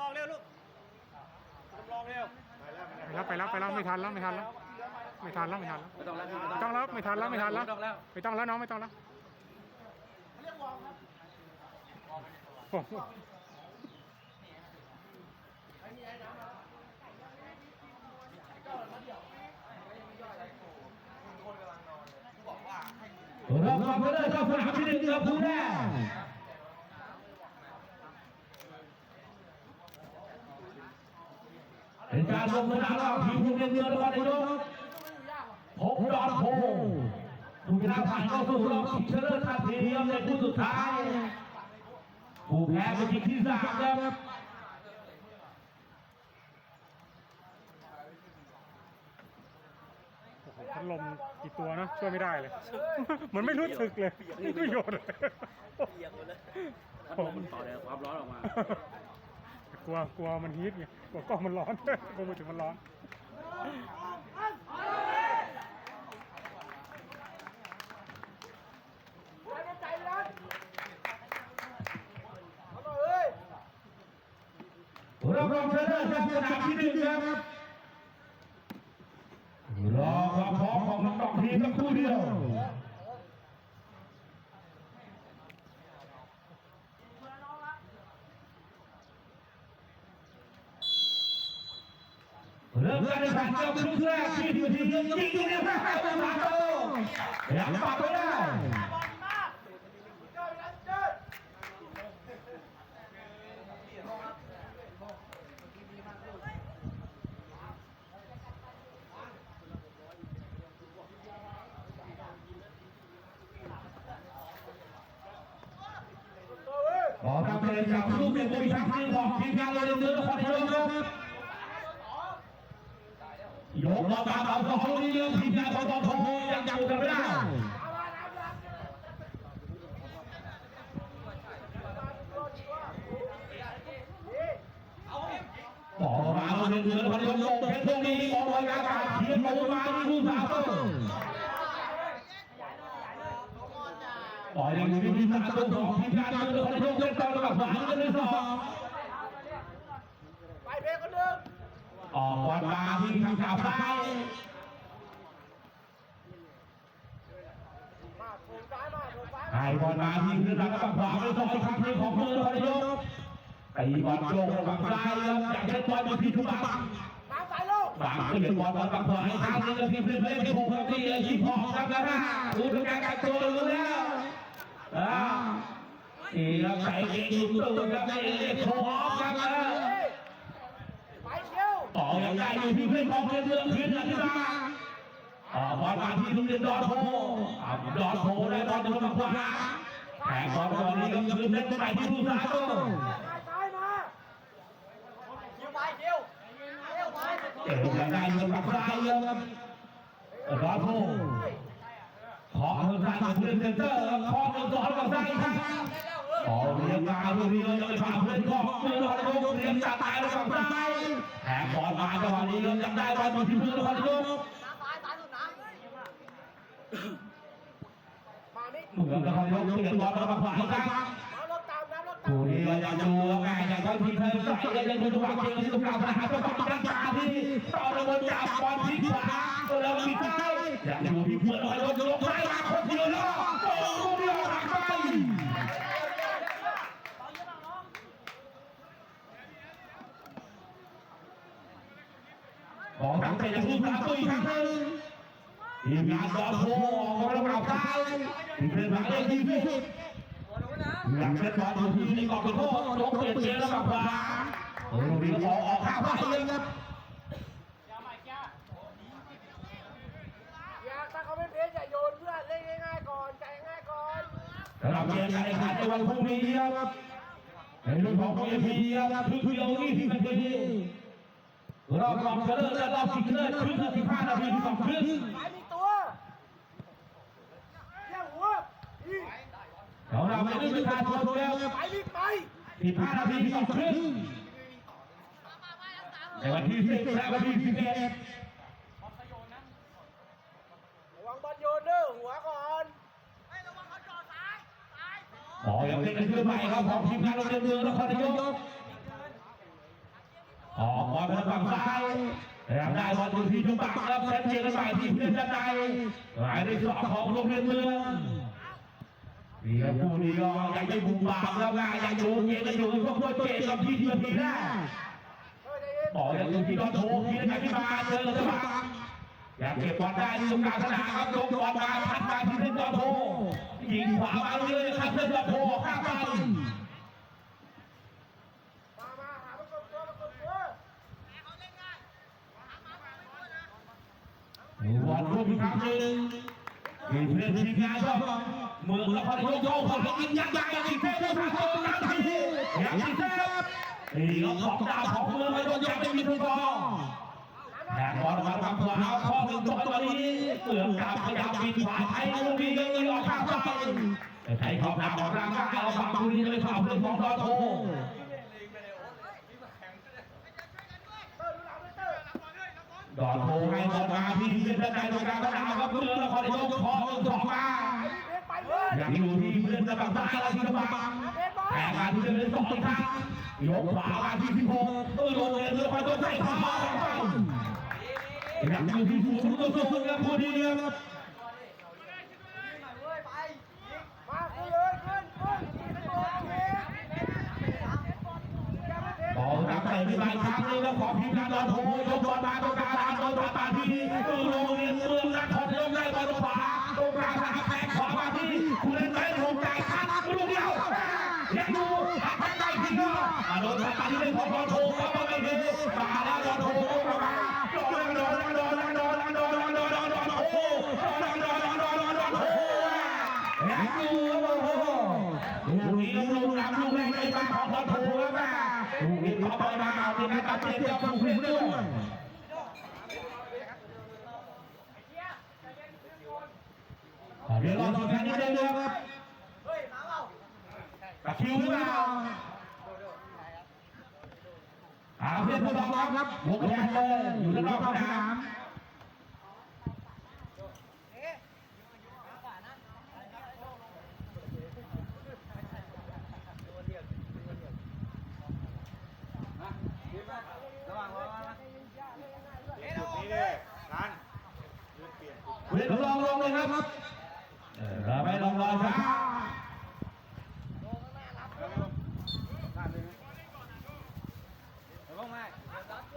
รองเร็วลูกสำรองเร็วไปแล้วไปแล้วไปแล้วไม่ทันแล้วไม่ทันแล้วไม่ทันแล้วไม่ทันแล้วไม่ต้องแล้วพี่ไม่ต้องแล้วไม่ทันแล้วไม่ทันแล้วไม่ต้องแล้วไม่ต้องแล้วน้องไม่ต้องแล้วโอ้โหเราความเลิศเจ้าสนามที่หนึ่งครับผู้แรก เป็นการลงสนามเราทีมผู้เล่นเรือละครนายกพบดอนโพผู้ชนะผ่านเข้าสู่รอบชิงชนะเลิศทันทีเดียวในคู่สุดท้ายผู้แพ้เป็นทีมที่สามครับโอ้โหพัดลมกี่ตัวนะช่วยไม่ได้เลย มันไม่รู้สึกเลยไม่ประโยชน์เลยเปียกหมดเลยพัดลมมันต่อแรงความร้อนออกมากลัวกลัวมันฮีทไง กลัวกล้องมันร้อนกลัวมือถือมันร้อนเราลงชนะเลิศเจ้าสนามที่หนึ่งครับรอความพร้อมของทั้งสองทีมสักครู่เดียว เริ่มการแข่งขันเจ้าครึ่งแรกที่ทีมทีมยิงยิงเนี่ยไม่ให้ตัวมาโตยังปักไม่ได้ขอทำเพลงจากลูกเป็นบริษัทที่ของทีมงานเราเดินเดินนครนายกครับ ยก มาตามเอาของนี้เรื่องทีมงานของตองโพยังจับกันไม่ได้ต่อมาเราเดินเดินพันยกโลกเพชรตรงนี้มองไว้อากาศเทียนลงมาที่ผู้สาวต่อยอย่างนี้ที่สามตัวของทีมงานเราเดินพันยกเล่นต่อระดับสามกันเลยสองไปเพลงคนหนึ่งออกบอลมาที่ทางขาวซ้าย มาโถงซ้าย มาโถงซ้ายบอลมาที่คือทางฝั่งขวาไปต่อยครั้งที่ของเมือพยกตีบอลโยกฝั่งซ้ายแล้วอยากจะบอลมาที่ทุกฝั่งน้ำสากฝั่งก็เห็นบอลบอลฝั่งขวาให้ทางนึงแล้วที่เพื่อนเล่นที่หกครับที่ยี่หกครับแล้วนะดูถึงการกักตัวรู้แล้วอ่าอีแล้วใส่เกงอยู่ตัวครับไอ้เล็กโค้งครับแล้วต่อยังได้อยู่ที่เพื่อนของเพื่อนเรื่องขึ้นนะที่มา บอลมาที่ลุงเรียนดอนโพอ่าดอนโพได้บอลอยู่ฝั่งขวาแต่บอลบอลนี้ก็คือเล่นไปที่ผู้สาวซ้ายมาคิวไปคิวเที่ยวไปเอ๋ยังได้เงินฝั่งซ้ายเยอะครับดอนโพขอเงินซ้ายมาเพื่อนเซนเตอร์ขอเงินสอนฝั่งซ้ายครับขอเรียนมาเพื่อนนี้เลยพาเพื่อนขอเพื่อนดอนโพเรียนจัดตายฝั่งซ้ายแถมบอลมาจังหวะนี้ยังได้บอลอยู่ที่เพื่อนดอนโพ น้ำซ้ายซ้ายสุดน้ำ มานี่เหมือนกับเขายกเปลี่ยนบอลมาฝั่งขวาครับน้ำรถตามน้ำรถตามผู้นี้เราจะดูง่ายอย่างที่เธอใส่ยังยังดูว่าเกมที่ต้องการหาตัวต้องการตาที่ต่อระเบิดจับบอลที่ขวาแล้วมีใต้อยากดูที่เพื่อนเรายกยกไล่มาคนเดียวแล้วโอ้โหเดียวหักไปของทางเตะผู้สาตุอีกครั้งนึง ทีมงานดอโพของเราเราซ้ายที่เพื่อนมาได้ดีที่สุดหลังเซตบอลที่นี่กองโทษยกเปลี่ยนเกมแล้วกับขวาโอ้โหวิ่งออกออกข้างไปเลยครับอย่าถ้าเขาไม่เพลอย่าโยนเพื่อนเล่นง่ายๆก่อนใจง่ายก่อนสำหรับเกมการแข่งขันในวันพรุ่งนี้ครับในเรื่องของเอพีครับทุกเดียวนี่ที่เป็นทีรอบรองชนะเลิศและรอบชิงชนะเลิศครึ่งละ15นาทีที่สองครึ่ง ไปมีตัวเที่ยวหัวอี ของเราไม่ได้เป็นการชนแล้วครับไปรีบไป15นาทีที่สองครึ่งในวันที่10และวันที่11ระวังบอลโยนเด้อหัวก่อนขอยังเล่นกันขึ้นใหม่ครับของทีมงานโรงเรียนเมืองนครนายกออกบอลไปทางฝั่งซ้ายแล้วได้บอลอยู่ที่จุบักครับชัดเจนและฝ่ายที่เพื่อนจะได้หมายเลขสองของโรงเรียนเมือง นี่คผู้นี้ก็ยังไม่บุกบากแล้วนะยังโชว์เงี้ยยังโชว์พวกพวกเจ๊กับพี่ทีพีได้ต่อจากลูกพี่ก็โชว์พี่นะนที่มาเจอสมาอยากเก็บบอลได้ที่ตรงกางสนาครับลงบอลมาพัดมาที่เล่นกอโพยิงขวามาเลยครับเล่นกอโพข้ามไปวันรวมอีกครั้งหนึ่งเพื่อนทีมงานชอบ มือค่อยโยกย่อยยินยักยักยักอีกแล้วผู้ชมนับทันทียักอีกแล้วนี่เราขอบดาวของเมืองไม่โดนยักได้มีผู้ชมแทงบอลมาทำตัวเอาข้อหนึ่งตกตัวนี้เกือบกลับขยับปีนขวาไทยลูกนี้เลยออกข้างซ้ายใช้ขอบดาวของร่างกายเอาบังลูนี้เลยข่าวเรื่องของรอโตดอนโพให้ออกมาพี่พี่เป็นใจตรงกลางก็ดามครับเพื่อนละครโยกคอสอกมา อยู่ที่เพื่อนจะบังบังอะไรที่กระบังแต่การที่จะเล่นสองทางยกขวาการที่สิบหกตื้อลงเลยเรือคอยต้นใส่ขายังอยู่ที่สูงตัวสูงนะคนดีครับบอรับเตะไปหลายครั้งเลยแล้วขอพิมพ์การโดนโถยกบอลมาตัวกลางโดนตาตาที่ตื้อลงเรือรักทองลงได้บอลขวา ตรงกลางสนามแทงขวามาที่คุณเล่นไปลงใจคัดลูกเดียวยังอยู่หักทางใต้ทีก็โดนตาที่เป็นของดอนโทครับไม่เห็นมาแล้วดอนโทมาโดนโดนโดนโดนโดนโดนโดนโดนโดนโอ้โดนโดนโดนโดนโดนโดนโอ้ยังอยู่โอ้โหลูกนี้ลูกนำลูกแรกในบ้านของดอนโทครับแม่ลูกนี้เขาไปมาเอาที่นั่นตัดเจ็บเจ้าผู้เล่นด้วย เดี๋ยวรอตัวแทนนิดนึงครับตะคิวหรือเปล่าอาเพื่อนผู้ต้องร้องครับวงแดงเลยอยู่ด้านนอกสนามรวังระวังะจุดนี้เลยร้านเปลี่ยนเวลองลงเลยครับ เออเราไปลองรอช้า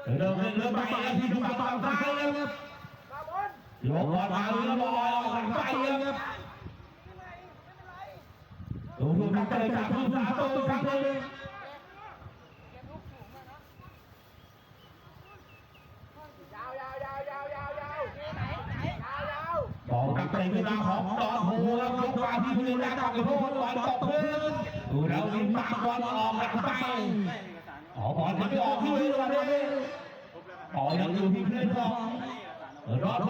เดินเดินเดินไปแล้วที่ดูฝั่งฝั่งซ้ายแล้วครับยกบอลมาเรือลอยออกหลังไปเลยครับดูดูนักเตะจากผู้สาตัวตัวครับเลยาวยาวยาวยาวยาวยาวไหนไหนยาวยาว บอกนัก เตะเวลาของดอนหครับยกมาที่พื้นแล้วตักกระโดดบอลตกพื้นดูแล้วยิงปากบอลออกหลังไปออกบอลไม่ออกที่พื้นมาเลยออกยังอยู่ที่พื้นของดอนโห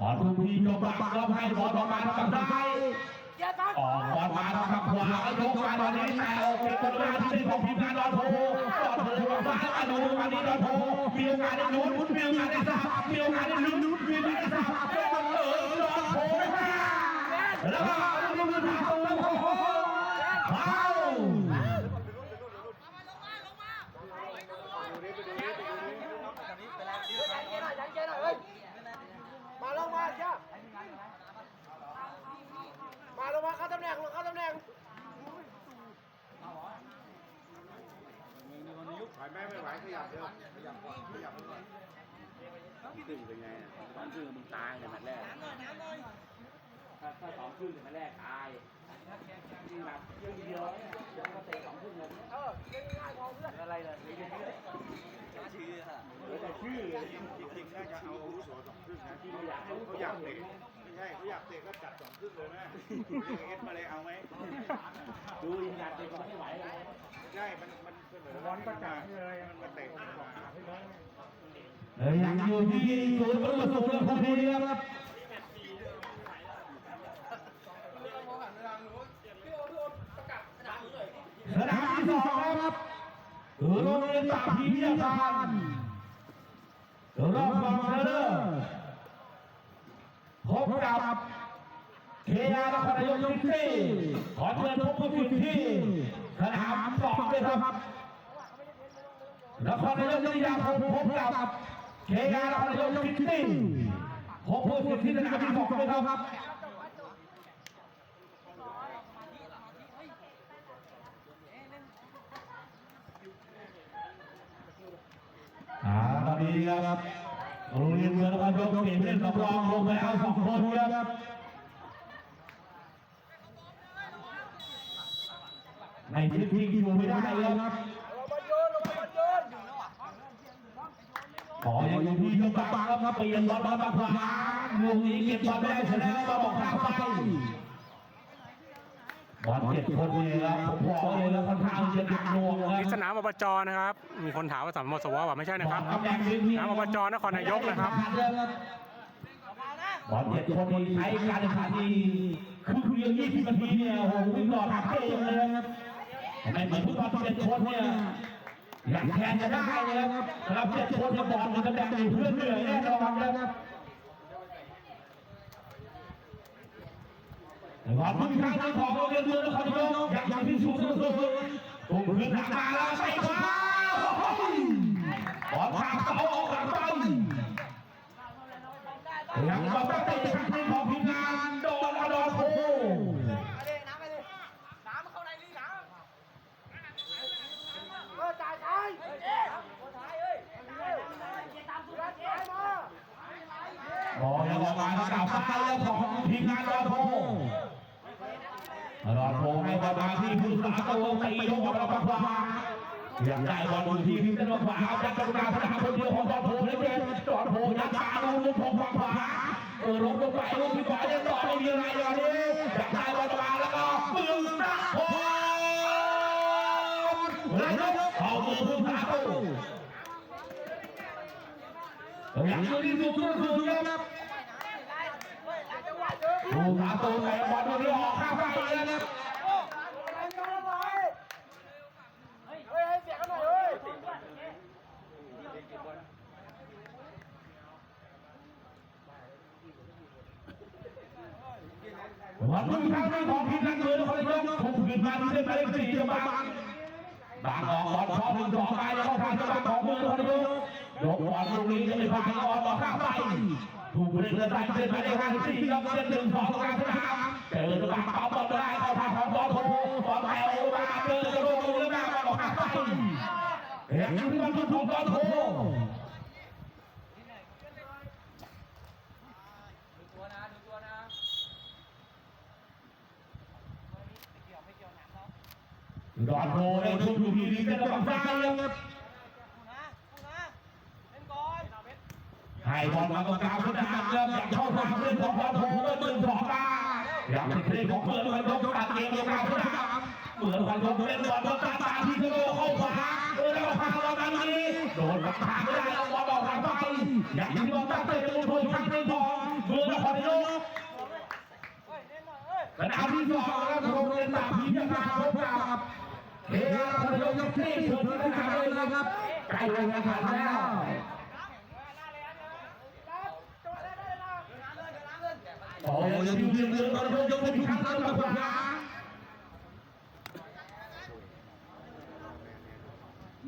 บอลทุกทียกปากแล้วให้บอลออกมาทางซ้ายออกบอลมาทางขวายกมาตอนนี้แต่ออเป็นตัวหน้าที่เป็นของทีมงานดอนโพดอนโพมาซ้ายมาดูวันนี้ดอนโพมีโอกาสได้ลุ้นมีโอกาสได้สับมีโอกาสได้ลุ้นมีโอกาสได้สับ ভারত ถ้าถ้าสองครึ่งในแมตช์แรกตายยิงแบบยิงเดียวเนี่ยแล้วก็เตะสองครึ่งเลยเออเล่นง่ายพอเพื่อนอะไรเลยเหลือแต่ชื่อจริงจริงน่าจะเอาอาวุโสสองครึ่งนะที่เขาอยากเขาอยากเตะไม่ใช่เขาอยากเตะก็จัดสองครึ่งเลยแม่เอสมาเลยเอาไหมดูยิงดัดเด็กก็ไม่ไหวเลยใช่มันมันเสนอบอลก็จัดเลยมันมาเตะดีกว่าเอ้ยยังอยู่ที่ศูนย์ประตูสุดพอดีครับ สนาม ที่สองครับคือโรงเรียนปากพีพิทยาคารรอบรองชนะเลิศพบกับเคยานครนายกซิตี้ขอเชิญพบผู้ฝึกที่สนามสองด้วยครับนครนายกวิทยาคมพบกับเคยานครนายกซิตี้พบผู้สิทธิในการที่สองเลยครับ ดีครับโรงเรียนเมืองนครนายกเปลี่ยนเล่นสำรองลงไปเอาสองคนครับในพื้นที่ที่อยู่ไม่ได้แล้วครับขอยังอยู่ที่ยกบางครับเปลี่ยนบอลมาบังขวาลูกนี้เก็บบอลได้เสร็จแล้วมาบอกข้างไป บอลเจ็ดคนเลยครับผมบอกเลยแล้วค่อนข้างจะดึงนวงคที่สรับนามอบจนะครับ มีคนถามว่าสนามมสวว่าไม่ใช่นะครับตำแหน่งพื้นที่สนามอบจนครนายกนะครับบอลเจ็ดคนนี้ใช้การแข่งขันที่คือคืออย่างนี้ที่นาทีเนี่ยโอ้โหวิ่งต่อทางเกมเลยครับไม่เหมือนฟุตบอลเจ็ดคนเนี่ยอยากแข่งจะได้เลยครับสำหรับเจ็ดคนจะบอลมันจะแบ่งอยู่เพื่อนเหนื่อยแน่นอนนะครับ หวังพึ่งข้างของโรงเรียนเมืองนครนายกอยากอย่างที่สูงสุดถูกพื้นทางมาแล้วใส่ขวาบอลทางเสาออกหลังไปยังบอลตั้งใจจะทำของทีมงานโดนอดอโคไปเลยน้ำไปเลยน้ำเข้าในนี่น้ำเออจ่ายซ้ายเอ๊ะคนท้ายเอ้ยตามสุดท้ายมาบอลยังออกมาสาวซ้ายแล้วของทีมงานรอโครอโคให้บอลมา ที่ผู้สาประตูตีลงบอลมาขวาอยากได้บอลอยู่ที่พิมพ์ขวาจากกรรมการสนามคนเดียวของดอนโพเลยเด็ดดอนโพยัดขาลงลงของขวาขวาเออลงลงไปลงที่ขวายังต่อไม่มีอะไรเลยอยากได้บอลมาแล้วก็ปืนนะโอ้แล้วเข้ามือผู้สาประตูอยากอยู่ที่สุดสุดสุดครับผู้สาประตูแต่บอลตันออกข้างไปแล้วครับ เฮ้ยให้เสียงกันหน่อยเฮ้ย วันนี้ทางด้านของทีมนักเรียนคนยกถูกผิดมาที่ได้หมายเลขสี่จะบังบางออกบอลพอหนึ่งสองไปแล้วเข้าทางจังหวะของเมืองคนยกยกบอลลูกนี้จะไม่พาทางออกต่อข้างไปถูกเล่นเล่นไปเล่นไปได้ห้าสิบสี่ครับเล่นหนึ่งสองกลางสนามเจอจังหวะเป่าบอลได้เข้าทางของบอลโถบอลแถวมาเจอกระโดดลงหน้าบอลออกข้างไปเห็นที่มันถูกบอลโถ ดอนโด้ชุดอยู่ที่ดีเป็นกำลังใจครับให้บอลมาตรงกลางสนามครับอยากเข้าทางเล่อนของดอนโพเบอร์หนึ่งสองมาอยากติดเล่นของเพื่อนมันยกตัดเกมตรงกลางสนามเหมือนกันยกเล่นบอลตรงกลาตาที่กระโดดเข้าขวาเออแล้วพาเราดังนี้โดนบังคับไม่ได้บอลออกทางไปอยากยิงบอลตั้งเตะลงโทษทางเล่นของเมืองนครนายกสนามที่สองครับโรงเรียนสาพีจะมาพบกับ เฮ้ยคนยกยกที่เชิญที่ทางเลยนะครับใกล้เลยนะครับแล้วโอ้ยยังอยู่เรื่องเรื่องคนยกที่ทางเลยนะครับ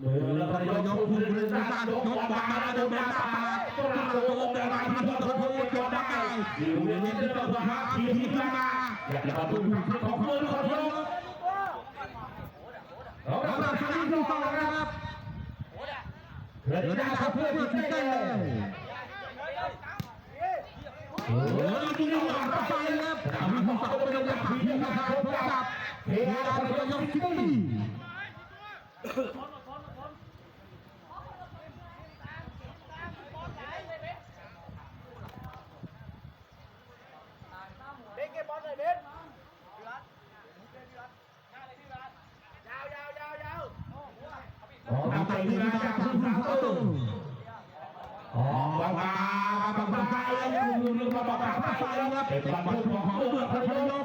เมื่อเรายกยกพื้นเรื่องการยกออกมาแล้วเดินมาตาต้องลงลงเดินมาที่คนคนคนยกได้อยู่ในนี้เรื่องของหาทีที่มาอยากจะมาดูของเพื่อนคนยก เราทำครั้งที่สองนะครับเพื่อนได้ครับเพื่อนที่ได้เลยโอ้ยดูนี่หวานไปครับสามที่สองเป็นระดับที่นะครับพบกับเฮียเราจะยกที่เบนเก็บบอลหน่อยเบนยาวยาวยาวยาว ขอทำใจดีนะจากผู้สาวตู้ อ๋อบางบางบางบางไปแล้วอยู่เรื่องบางบางไปแล้วเป็นบางคนของเมืองคนยก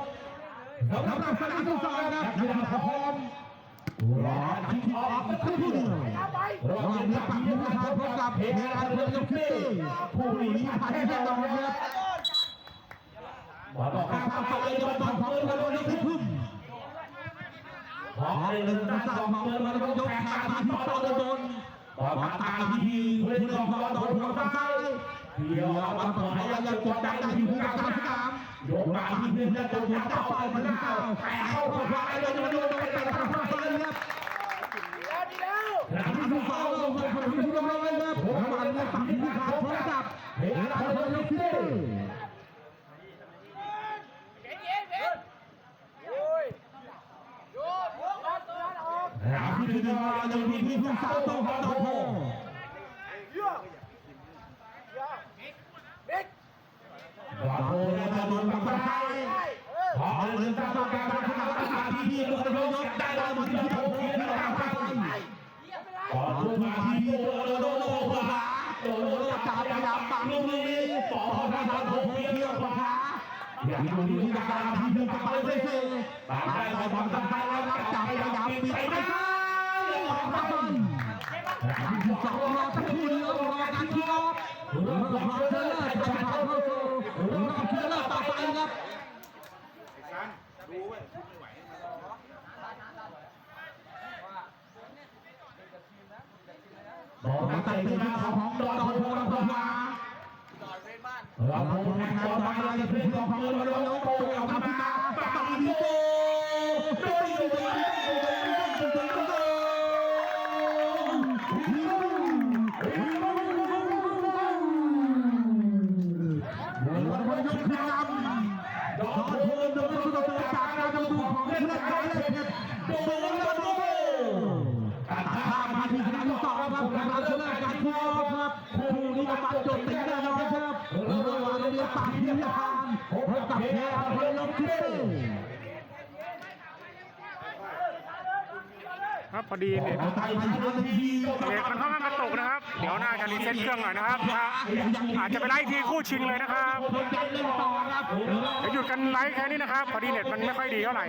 เราทำครั้งที่สองนะครับยืนพร้อมรอที่ออกขึ้นเอาไปเราเห็นกับที่นะครับพบกับเพจการเมืองยกที่ผู้หนีผ่านแน่นอนนะครับบอกว่าข้ามไปเลยมันต้องเมืองกันเลยที่พึ่งขอให้เรื่องการสอบเมืองมันต้องยกแข่งขันที่ต่อโดน ต่อมาตามที่ผู้เล่นของเราโดนหัวซ้ายเดี๋ยวมาต่อให้ยังกดดันที่ผู้การสนามยกมาที่เพื่อนเล่นตัวยัดเข้าไปมันเข้าแต่เข้าไปแล้วโดนโดนไปแต่ทางซ้ายครับ ดีแล้ว หลังที่สองลงไปคนที่กำลังเล่นครับผมมันเนี่ยตัดที่ขาพร้อมกับเฮ้ยเราเราเล่นที่ โอ้ยโยนโยนรัดรัดออก หลังที่หนึ่ง ยังมีที่ผู้สาวต้องขอโทษเยอะเยอะบิ๊กขอโทษแล้วโดนบังคับเออขอเรื่องการต้องการทำอาหารที่ลูกกระโดดได้แล้วมันที่โถที่เราทำไปขอทุกมาที่โดนโดนโดนขาโดนโดนจับพยายามปังลูกนี้ขอทำทำโถที่เที่ยวขาอย่างนี้ดูที่กาที่เที่ยวขาไปเซ่บางได้บางบางทำไปแล้วจับพยายามปิดไปได้ สองรอสักครู่เดียวรอการคิดออฟรอรอเจอจะผ่านเข้าสู่รอบคิดเลิศต่อไปครับบอกมาใส่ที่หน้าของดอนโพลำพาเราโพแทงต่อไปเราจะเป็นของเราเราเราโตเอาทำมาปาดีโตโตโตโตโตโตวันวันยกขึ้นนำดอนโพโดนสุดตัวจากการดู ของเพื่อนกายเลยโดนโดนโดนตัดภาพมาที่คณะที่สองครับกำลังชนะการคู่ครับคู่นี้มาปัดจบติดแน่นอนครับระหว่างโรงเรียนปากพิยาคารพบกับแพรพลลบที่ ครับพอดีเน็ตไทยทันทีเน็ตมันค่อนข้างกระตุกนะครับ เดี๋ยวน่าจะรีเซ็ตเครื่องหน่อยนะครับอาจจะไปไล่ทีคู่ชิงเลยนะครับคนยังเล่นต่อครับเดี๋ยวหยุดกันไลฟ์แค่นี้นะครับ พอดีเน็ตมันไม่ค่อยดีเท่าไหร่